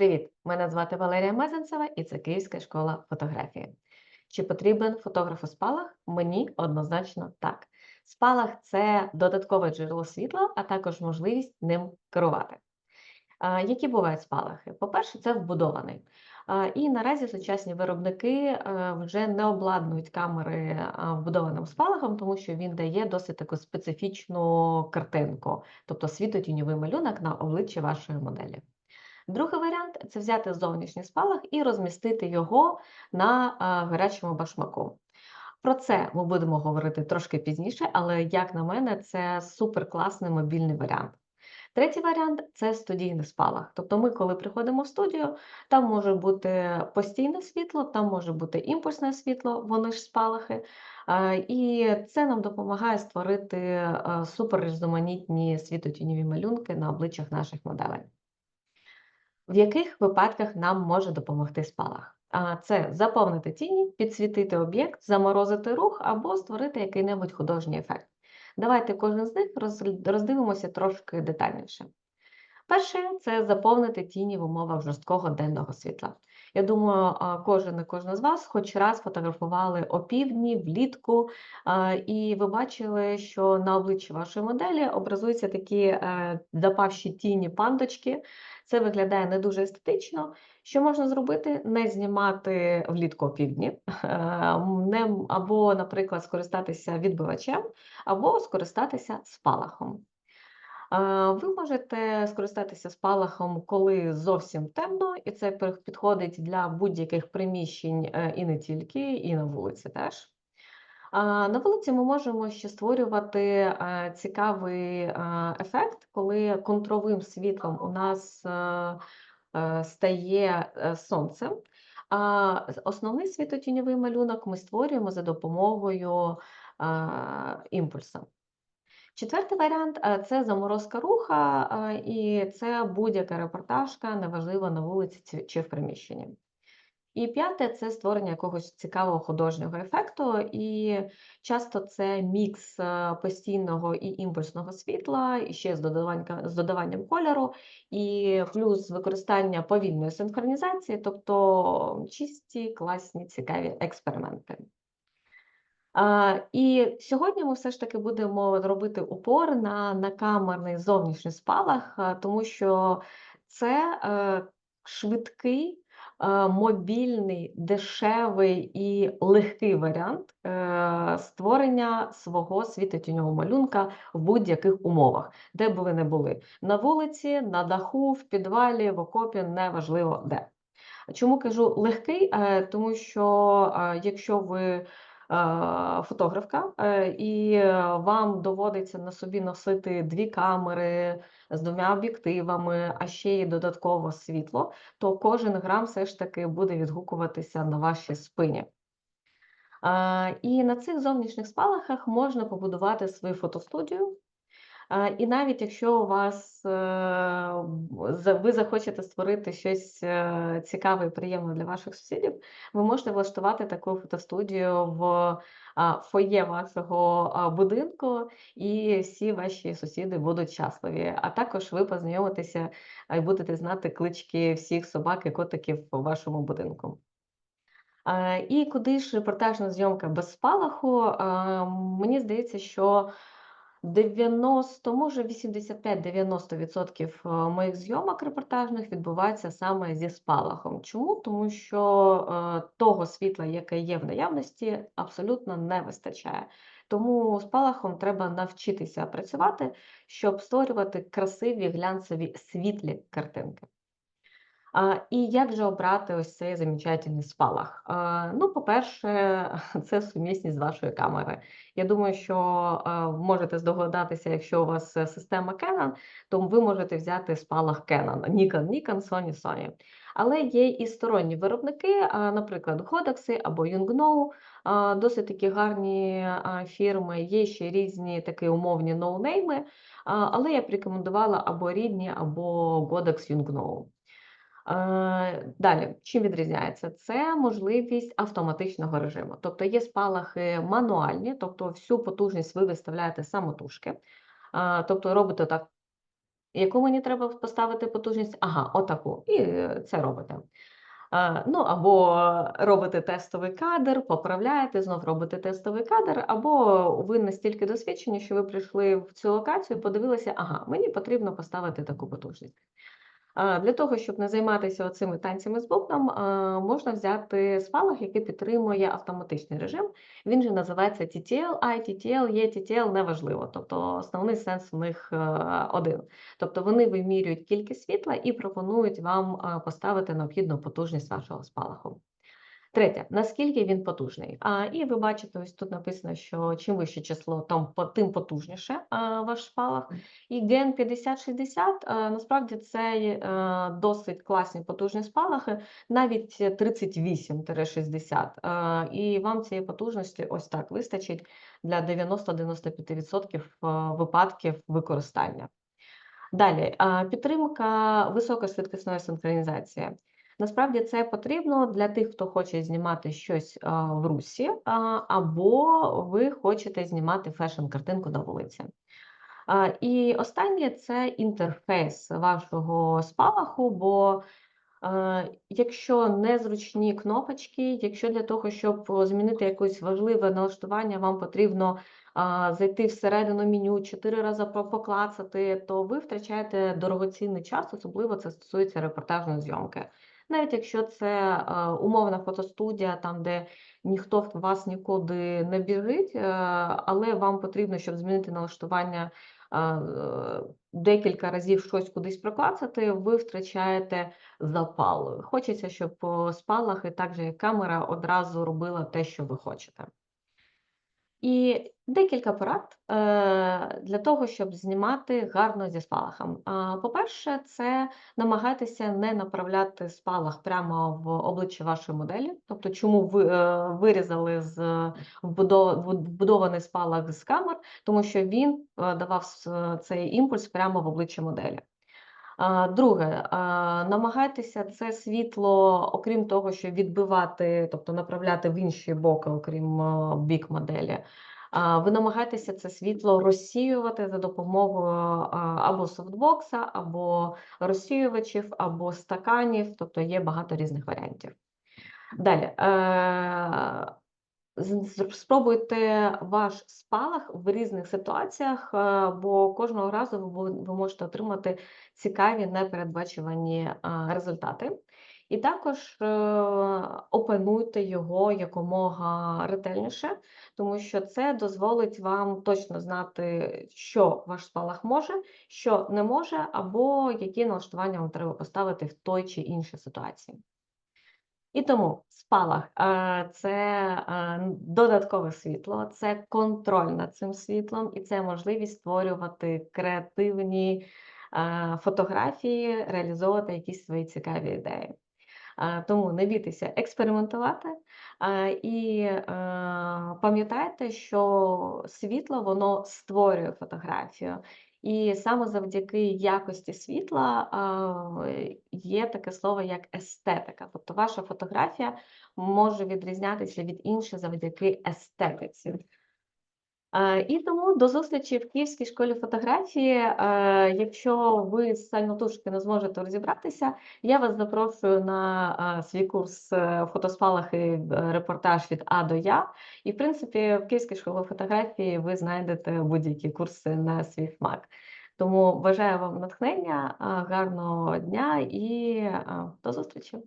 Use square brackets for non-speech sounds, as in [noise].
Привіт! Мене звати Валерія Мезенцева і це Київська школа фотографії. Чи потрібен фотографу спалах? Мені однозначно так. Спалах це додаткове джерело світла, а також можливість ним керувати. Які бувають спалахи? По-перше, це вбудований. І наразі сучасні виробники е, вже не обладнують камери вбудованим спалахом, тому що він дає досить таку специфічну картинку, тобто світло-тіньовий малюнок на обличчі вашої моделі. Другий варіант це взяти зовнішній спалах і розмістити його на гарячому башмаку. Про це ми будемо говорити трошки пізніше, але, як на мене, це суперкласний мобільний варіант. Третій варіант це студійний спалах. Тобто ми, коли приходимо в студію, там може бути постійне світло, там може бути імпульсне світло, вони ж спалахи. І це нам допомагає створити суперрізноманітні світлотіньові малюнки на обличчях наших моделей. В яких випадках нам може допомогти спалах? Це заповнити тіні, підсвітити об'єкт, заморозити рух або створити який-небудь художній ефект. Давайте кожен з них роздивимося трошки детальніше. Перше це заповнити тіні в умовах жорсткого денного світла. Я думаю, кожен і кожна з вас хоч раз фотографували опівдні, влітку, і ви бачили, що на обличчі вашої моделі образуються такі е, запавші тіні пандочки. Це виглядає не дуже естетично. Що можна зробити? Не знімати влітку опівдні, е, або, наприклад, скористатися відбивачем, або скористатися спалахом. Ви можете скористатися спалахом, коли зовсім темно, і це підходить для будь-яких приміщень е, і не тільки, і на вулиці теж. На вулиці ми можемо ще створювати е, цікавий е, ефект, коли контровим світлом у нас стає сонце. А основний світлотіньовий малюнок ми створюємо за допомогою імпульсу. Четвертий варіант е, це заморозка руха, е, і це будь-яка репортажка, неважливо на вулиці чи в приміщенні. І п'яте це створення якогось цікавого художнього ефекту, і часто це мікс е, постійного і імпульсного світла, і ще з додаванням, з додаванням кольору, і плюс використання повільної синхронізації, тобто чисті, класні, цікаві експерименти. І сьогодні ми все ж таки будемо робити упор на накамерний зовнішній спалах, тому що це е, швидкий, е, мобільний, дешевий і легкий варіант е, створення свого світлотіньового малюнка в будь-яких умовах, де б ви не були на вулиці, на даху, в підвалі, в окопі, неважливо де. Чому кажу легкий? Тому що якщо ви фотографка е, і е, вам доводиться на собі носити дві камери з двома об'єктивами, а ще й додатково світло, то кожен грам все ж таки буде відгукуватися на вашій спині. І на цих зовнішніх спалахах можна побудувати свою фотостудію. І навіть якщо у вас е, ви захочете створити щось е, цікаве і приємне для ваших сусідів, ви можете влаштувати таку фотостудію в фоє вашого будинку, і всі ваші сусіди будуть щасливі. А також ви познайомитеся і будете знати клички всіх собак і котиків у вашому будинку. І куди ж репортажна зйомка без спалаху? Мені здається, що 90, може 85-90% е, моїх зйомок репортажних відбувається саме зі спалахом. Чому? Тому що е, того світла, яке є в наявності, абсолютно не вистачає. Тому спалахом треба навчитися працювати, щоб створювати красиві глянцеві світлі картинки. І як же обрати ось цей замечательний спалах? Ну, по-перше, [laughs] це сумісність з вашою камерою. Я думаю, що можете здогадатися, якщо у вас е, система Canon, то ви можете взяти спалах Canon, Nikon, Nikon, Sony, Sony. Але є і сторонні виробники, наприклад, Godox або а, досить такі гарні фірми, є ще різні такі умовні ноунейми, але я б рекомендувала або рідні, або Godox Yongnuo. Е, Далі, чим відрізняється? Це можливість автоматичного режиму. Тобто є спалахи мануальні, тобто всю потужність ви виставляєте самотужки. Е, Тобто робите так Яку мені треба поставити потужність? Ага, отаку. І це робите. Е, Ну, або робите тестовий кадр, поправляєте, знов робите тестовий кадр, або ви настільки досвідчені, що ви прийшли в цю локацію, подивилися, ага, мені потрібно поставити таку потужність. Для того, щоб не займатися оцими танцями з бубном, можна взяти спалах, який підтримує автоматичний режим. Він же називається TTL, ITTL, ETTL, неважливо. Тобто основний сенс в них е, один. Тобто вони вимірюють кількість світла і пропонують вам е, поставити необхідну потужність вашого спалаху. Третє, наскільки він потужний. А, І ви бачите, ось тут написано, що чим вище число, тим потужніше ваш спалах. І ген 5060 а, насправді це е, досить класні потужні спалахи, навіть 38-60. а, І вам цієї потужності ось так вистачить для 90-95% е, випадків використання. Далі, підтримка високошвидкісної синхронізації. Насправді це потрібно для тих, хто хоче знімати щось в русі, або ви хочете знімати фешн-картинку на вулиці. І останнє це інтерфейс вашого спалаху, бо якщо незручні кнопочки, якщо для того, щоб змінити якесь важливе налаштування, вам потрібно зайти всередину меню, чотири рази по- поклацати, то ви втрачаєте дорогоцінний час, особливо це стосується репортажної зйомки. Навіть якщо це е, умовна фотостудія, там де ніхто вас нікуди не біжить, е, але вам потрібно, щоб змінити налаштування е, декілька разів щось кудись проклацати, ви втрачаєте запал. Хочеться, щоб спалах і так же як камера одразу робила те, що ви хочете. І декілька порад е, для того, щоб знімати гарно зі спалахом. По-перше, це намагайтеся не направляти спалах прямо в обличчя вашої моделі. Тобто, чому ви е, вирізали з вбудо- вбудований спалах з камер, тому що він е, давав цей імпульс прямо в обличчя моделі. Друге, намагайтеся це світло, окрім того, що відбивати, тобто направляти в інші боки, окрім бік моделі. Ви намагаєтеся це світло розсіювати за допомогою або софтбокса, або розсіювачів, або стаканів, тобто є багато різних варіантів. Далі. Спробуйте ваш спалах в різних ситуаціях, е, бо кожного разу ви можете отримати цікаві непередбачувані е, результати. І також е, опануйте його якомога ретельніше, тому що це дозволить вам точно знати, що ваш спалах може, що не може, або які налаштування вам треба поставити в той чи іншій ситуації. І тому спалах це додаткове світло, це контроль над цим світлом, і це можливість створювати креативні фотографії, реалізовувати якісь свої цікаві ідеї. Тому не бійтеся експериментувати і пам'ятайте, що світло воно створює фотографію. І саме завдяки якості світла є таке слово як естетика. Тобто ваша фотографія може відрізнятися від інших завдяки естетиці. Е, І тому до зустрічі в Київській школі фотографії. Е, Якщо ви з самотужки не зможете розібратися, я вас запрошую на е, свій курс фотоспалахи е, репортаж від А до Я. І, в принципі, в Київській школі фотографії ви знайдете будь-які курси на свій смак. Тому бажаю вам натхнення, гарного дня і до зустрічі!